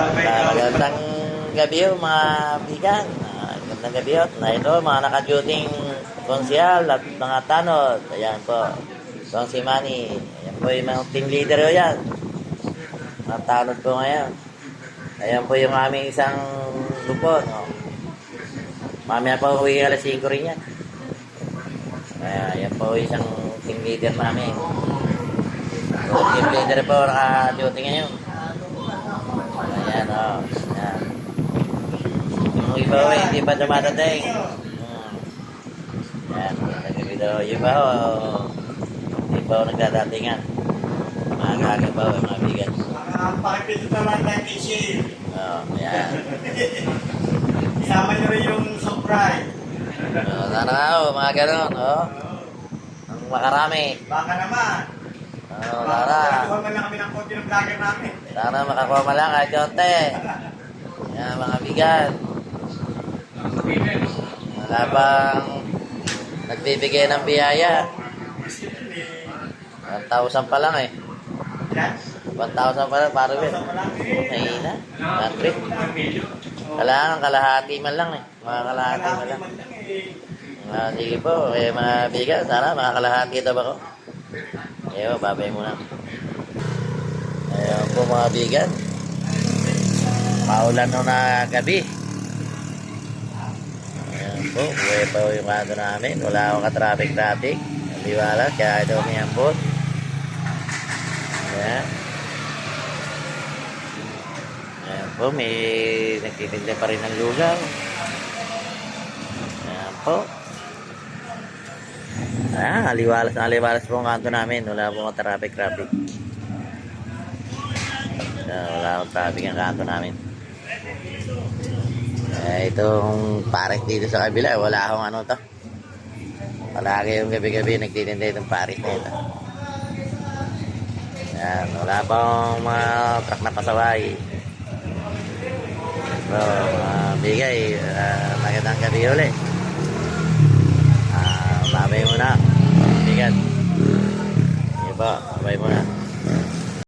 Ah, magandang gabi ho, mga bigan. Magandang gabi ho. Na ito, mga naka-duting konsyal at mga tanod. Ayan po. Ito ang si Manny. Ayan po yung mga team leader ho yan. Mga tanod po ngayon. Ayan po yung aming isang lupon. Oh. Mamaya pa uwi alas 5 rin yan. Ayan, ayan po isang team leader namin. So, team leader po naka-duty ngayon. Ayan, o. Oh. Ayan. Yung iba o, hindi pa dumadating. Ayan, nagabi daw. Yung iba o, hindi pa o nagdadatingan. Mga gaga pa o, mga bigan. Pakipito naman ng kitchen. Oo, ayan. Isama niyo rin yung surprise. O, sana nga o, mga ganon, o. Ang makarami. Baka naman. O, sana. Baka man lang kami ng konti ng vlogger namin. Sana makakuha mo lang kahit konti. Yan, mga bigan. Wala bang nagbibigay ng biyaya. 1,000 pa lang eh. Yan. 1,000 pa lang, para win. Mahina. 100. Kailangan kalahati man lang eh. Mga kalahati man lang. Ah, sige po, eh, mga bigan, sana makakalahati daw ako. Eyo, babay muna. Ayan po mga bigan. Maulan no na gabi. Ayan po, buhay pa yung kado namin. Wala akong ka-traffic-traffic. Liwala, kaya ito umiyambot. Ayan. Ayan po, may nagtitinda pa rin ng lugaw. Ayan po. Ah, aliwalas na aliwalas po ang kanto namin. Wala pong traffic-traffic. Ah, wala akong traffic ang kanto namin. Eh, itong pares dito sa kabila, wala akong ano to. Palagi yung gabi-gabi nagtitinda itong pares na ito. Yan, wala pa akong mga truck na pasaway. So, mga bigay, uh, magandang gabi ulit. Po, babay muna.